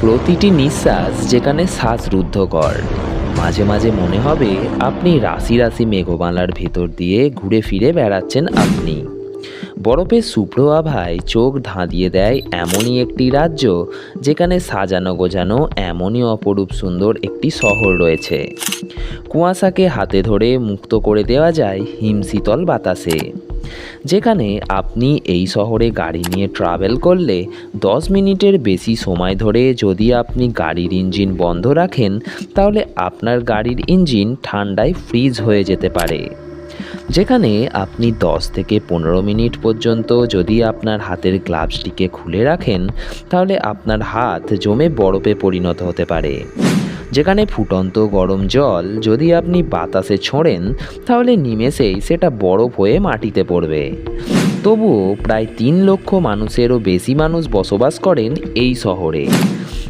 প্রতিটি নিঃশ্বাস যেখানে শ্বাসরুদ্ধকর মাঝে মাঝে মনে হবে আপনি রাশি রাশি মেঘমালার ভেতর দিয়ে ঘুরে ফিরে বেড়াচ্ছেন আপনি। বরফের শুভ্র আভায় চোখ ধাঁধিয়ে দেয় এমনই একটি রাজ্য যেখানে সাজানো গোজানো এমনই অপরূপ সুন্দর একটি শহর রয়েছে। কুয়াশাকে হাতে ধরে মুক্ত করে দেওয়া যায় হিমশীতল বাতাসে। যেখানে আপনি এই শহরে গাড়ি নিয়ে ট্রাভেল করলে দশ মিনিটের বেশি সময় ধরে যদি আপনি গাড়ির ইঞ্জিন বন্ধ রাখেন, তাহলে আপনার গাড়ির ইঞ্জিন ঠান্ডায় ফ্রিজ হয়ে যেতে পারে। যেখানে আপনি 10 থেকে পনেরো মিনিট পর্যন্ত যদি আপনার হাতের গ্লাভসটিকে খুলে রাখেন, তাহলে আপনার হাত জমে বরফে পরিণত হতে পারে। যেখানে ফুটন্ত গরম জল যদি আপনি বাতাসে ছোঁড়েন, তাহলে নিমেষেই সেটা বরফ হয়ে মাটিতে পড়বে। তবুও প্রায় তিন লক্ষ মানুষেরও বেশি মানুষ বসবাস করেন এই শহরে।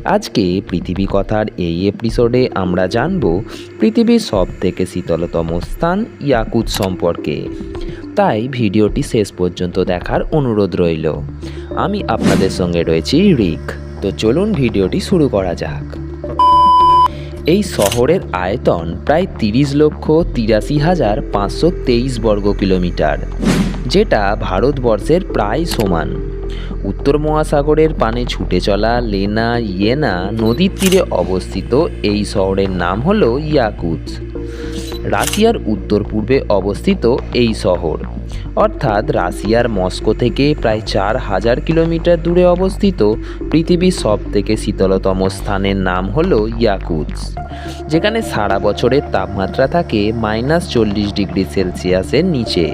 আজকে পৃথিবী কথার এই এপিসোডে আমরা জানব পৃথিবীর সব থেকে শীতলতম স্থান ইয়াকুত সম্পর্কে। তাই ভিডিওটি শেষ পর্যন্ত দেখার অনুরোধ রইল। আমি আপনাদের সঙ্গে রয়েছি রিক। তো চলুন ভিডিওটি শুরু করা যাক। এই শহরের আয়তন প্রায় তিরিশ লক্ষ তিরাশি হাজার পাঁচশো তেইশ বর্গ কিলোমিটার, যেটা ভারতবর্ষের প্রায় সমান। উত্তর মহাসাগরের পানে ছুটে চলা লেনা ইয়েনা নদীর তীরে অবস্থিত এই শহরের নাম হলো ইয়াকুত। রাশিয়ার উত্তর পূর্বে অবস্থিত এই শহর। অর্থাৎ রাশিয়ার মস্কো থেকে প্রায় চার হাজার কিলোমিটার দূরে অবস্থিত পৃথিবীর সব থেকে শীতলতম স্থানের নাম হল ইয়াকুৎস, যেখানে সারা বছরের তাপমাত্রা থাকে মাইনাস চল্লিশ ডিগ্রি সেলসিয়াসের নিচে।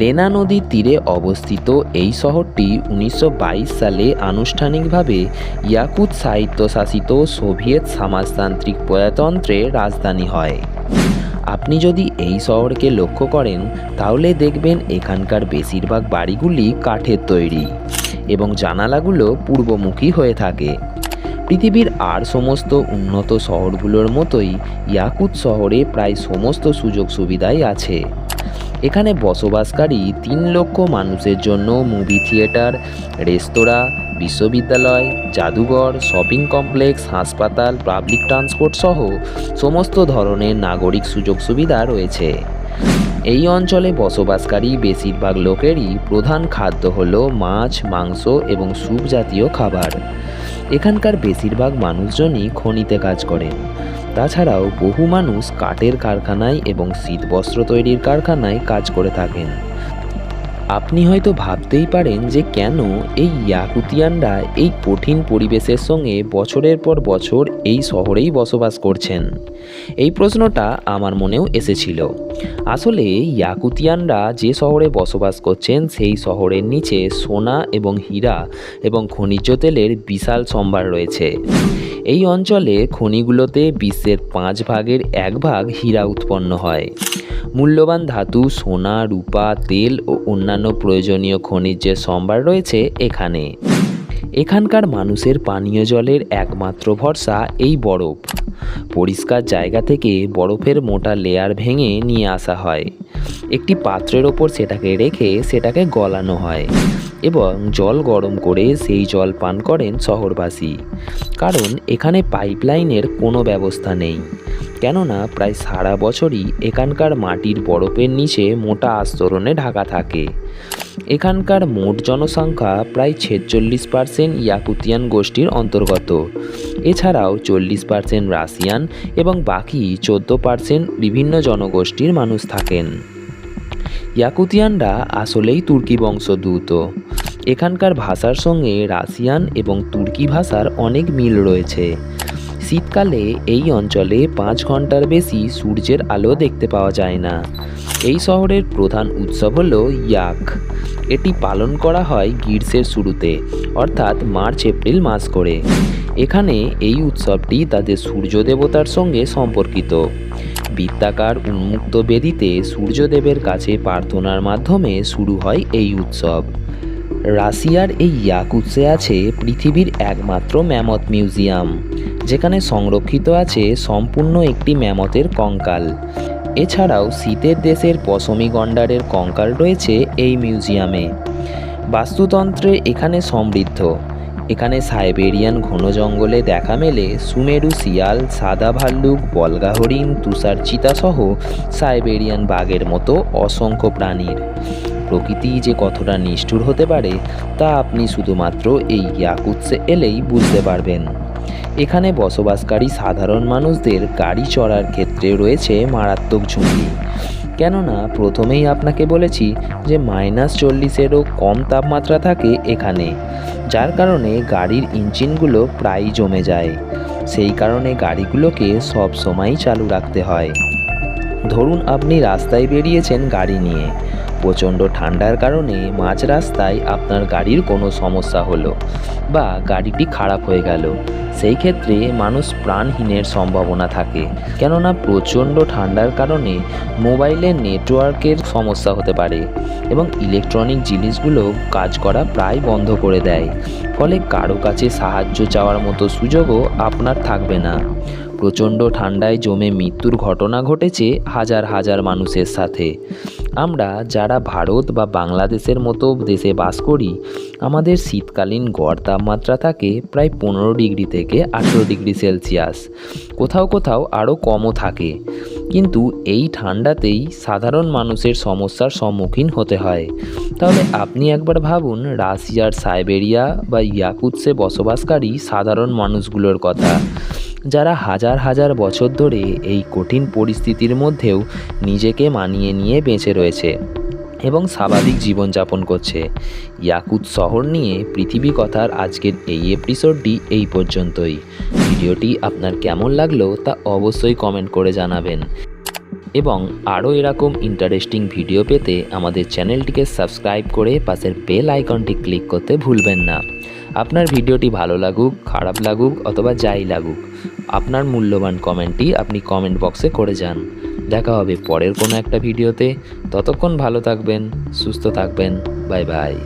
লেনা নদীর তীরে অবস্থিত এই শহরটি উনিশশো বাইশ সালে আনুষ্ঠানিকভাবে ইয়াকুত সাহিত্যশাসিত সোভিয়েত সমাজতান্ত্রিক প্রজাতন্ত্রের রাজধানী হয়। আপনি যদি এই শহরকে লক্ষ্য করেন, তাহলে দেখবেন এখানকার বেশিরভাগ বাড়িগুলি কাঠের তৈরি এবং জানালাগুলো পূর্বমুখী হয়ে থাকে। পৃথিবীর আর সমস্ত উন্নত শহরগুলোর মতোই ইয়াকুত শহরে প্রায় সমস্ত সুযোগ সুবিধাই আছে। এখানে বসবাসকারী তিন লক্ষ মানুষের জন্য মুভি থিয়েটার, রেস্তোরাঁ বিশ্ববিদ্যালয়, জাদুঘর, শপিং কমপ্লেক্স, হাসপাতাল, পাবলিক ট্রান্সপোর্ট সহ সমস্ত ধরনের নাগরিক সুযোগ সুবিধা রয়েছে। এই অঞ্চলে বসবাসকারী বেশিরভাগ লোকেরই প্রধান খাদ্য হল মাছ, মাংস এবং স্যুপ জাতীয় খাবার। এখানকার বেশিরভাগ মানুষজনই খনিতে কাজ করেন। তাছাড়াও বহু মানুষ কাঠের কারখানায় এবং শীতবস্ত্র তৈরির কারখানায় কাজ করে থাকেন। আপনি হয়তো ভাবতেই পারেন যে কেন এই ইয়াকুতিয়ানরা এই কঠিন পরিবেশের সঙ্গে বছরের পর বছর এই শহরেই বসবাস করছেন? এই প্রশ্নটা আমার মনেও এসেছিল। আসলে ইয়াকুতিয়ানরা যে শহরে বসবাস করছেন সেই শহরের নিচে সোনা এবং হীরা এবং খনিজ তেলের বিশাল সম্ভার রয়েছে। এই অঞ্চলে খনিগুলোতে বিশ্বের পাঁচ ভাগের এক ভাগ হীরা উৎপন্ন হয়। মূল্যবান ধাতু, সোনা, রূপা, তেল ও অন্যান্য প্রয়োজনীয় খনিজের সম্ভার রয়েছে এখানে। এখানকার মানুষের পানীয় জলের একমাত্র ভরসা এই বরফ। পরিষ্কার জায়গা থেকে বরফের মোটা লেয়ার ভেঙে নিয়ে আসা হয়। একটি পাত্রের ওপর সেটাকে রেখে সেটাকে গলানো হয়। এবং জল গরম করে সেই জল পান করেন শহরবাসী। কারণ এখানে পাইপলাইনের কোনো ব্যবস্থা নেই। কেননা প্রায় সারা বছরই এখানকার মাটির বরফের নিচে মোটা আস্তরণে ঢাকা থাকে। এখানকার মোট জনসংখ্যা প্রায় ছেচল্লিশ পার্সেন্ট ইয়াকুতিয়ান গোষ্ঠীর অন্তর্গত। এছাড়াও চল্লিশ পার্সেন্ট রাশিয়ান এবং বাকি চোদ্দ পার্সেন্ট বিভিন্ন জনগোষ্ঠীর মানুষ থাকেন। ইয়াকুতিয়ানরা আসলেই তুর্কি বংশোদ্ভূত। এখানকার ভাষার সঙ্গে রাশিয়ান এবং তুর্কি ভাষার অনেক মিল রয়েছে। শীতকালে এই অঞ্চলে পাঁচ ঘণ্টার বেশি সূর্যের আলো দেখতে পাওয়া যায় না। এই শহরের প্রধান উৎসব হল ইয়াক। এটি পালন করা হয় গ্রীষ্মের শুরুতে, অর্থাৎ মার্চ, এপ্রিল মাস করে। এখানে এই উৎসবটি তাদের সূর্য দেবতার সঙ্গে সম্পর্কিত। বৃত্তাকার উন্মুক্ত বেদিতে সূর্যদেবের কাছে প্রার্থনার মাধ্যমে শুরু হয় এই উৎসব। রাশিয়ার এই ইয়াকুৎসে আছে পৃথিবীর একমাত্র ম্যামথ মিউজিয়াম, যেখানে সংরক্ষিত আছে সম্পূর্ণ একটি ম্যামথের কঙ্কাল। এছাড়াও শীতের দেশের পশমি গন্ডারের কঙ্কাল রয়েছে এই মিউজিয়ামে। বাস্তুতন্ত্রে এখানে সমৃদ্ধ। এখানে সাইবেরিয়ান ঘন জঙ্গলে দেখা মেলে সুমেরু, শিয়াল, সাদা ভাল্লুক বলগা হরিণ তুষার চিতাসহ সাইবেরিয়ান বাঘের মতো অসংখ্য প্রাণীর। প্রকৃতি যে কতটা নিষ্ঠুর হতে পারে, তা আপনি শুধুমাত্র এই ইয়াকুৎসে এলেই বুঝতে পারবেন। এখানে বসবাসকারী সাধারণ মানুষদের গাড়ি চড়ার ক্ষেত্রে রয়েছে মারাত্মক ঝুঁকি। কেননা প্রথমেই আপনাকে বলেছি যে মাইনাস চল্লিশেরও কম তাপমাত্রা থাকে এখানে, যার কারণে গাড়ির ইঞ্জিনগুলো প্রায় জমে যায়। সেই কারণে গাড়িগুলোকে সব সময় চালু রাখতে হয়। ধরুন আপনি রাস্তায় বেরিয়েছেন গাড়ি নিয়ে। প্রচণ্ড ঠান্ডার কারণে মাঝ রাস্তায় আপনার গাড়ির কোনো সমস্যা হলো বা গাড়িটি খারাপ হয়ে গেল। সেই ক্ষেত্রে মানুষ প্রাণহীনের সম্ভাবনা থাকে। কেননা প্রচণ্ড ঠান্ডার কারণে মোবাইলের নেটওয়ার্কের সমস্যা হতে পারে এবং ইলেকট্রনিক জিনিসগুলো কাজ করা প্রায় বন্ধ করে দেয়। ফলে কারও কাছে সাহায্য চাওয়ার মতো সুযোগও আপনার থাকবে না। প্রচণ্ড ঠান্ডায় জমে মৃত্যুর ঘটনা ঘটেছে হাজার হাজার মানুষের সাথে। আমরা যারা ভারত বা বাংলাদেশের মতো দেশে বাস করি, আমাদের শীতকালীন গড় তাপমাত্রা থাকে প্রায় পনেরো ডিগ্রি থেকে আঠেরো ডিগ্রি সেলসিয়াস। কোথাও কোথাও আরও কমও থাকে। কিন্তু এই ঠান্ডাতেই সাধারণ মানুষের সমস্যার সম্মুখীন হতে হয়। তাহলে আপনি একবার ভাবুন, রাশিয়ার সাইবেরিয়া বা ইয়াকুৎসে বসবাসকারী সাধারণ মানুষগুলোর কথা। যারা হাজার হাজার বছর ধরে এই কঠিন পরিস্থিতির মধ্যেও নিজেকে মানিয়ে নিয়ে বেঁচে রয়েছে এবং স্বাভাবিক জীবনযাপন করছে। ইয়াকুত শহর নিয়ে পৃথিবী কথার আজকের এই এপিসোডটি এই পর্যন্তই। ভিডিওটি আপনার কেমন লাগল তা অবশ্যই কমেন্ট করে জানাবেন। এবং আরও এরকম ইন্টারেস্টিং ভিডিও পেতে আমাদের চ্যানেলটিকে সাবস্ক্রাইব করে পাশের বেল আইকনটি ক্লিক করতে ভুলবেন না। আপনার ভিডিওটি ভালো লাগুক, খারাপ লাগুক অথবা যাই লাগুক, আপনার মূল্যবান কমেন্টটি আপনি কমেন্ট বক্সে করে যান। দেখা হবে পরের কোনো একটা ভিডিওতে। ততক্ষণ ভালো থাকবেন, সুস্থ থাকবেন। Bye bye.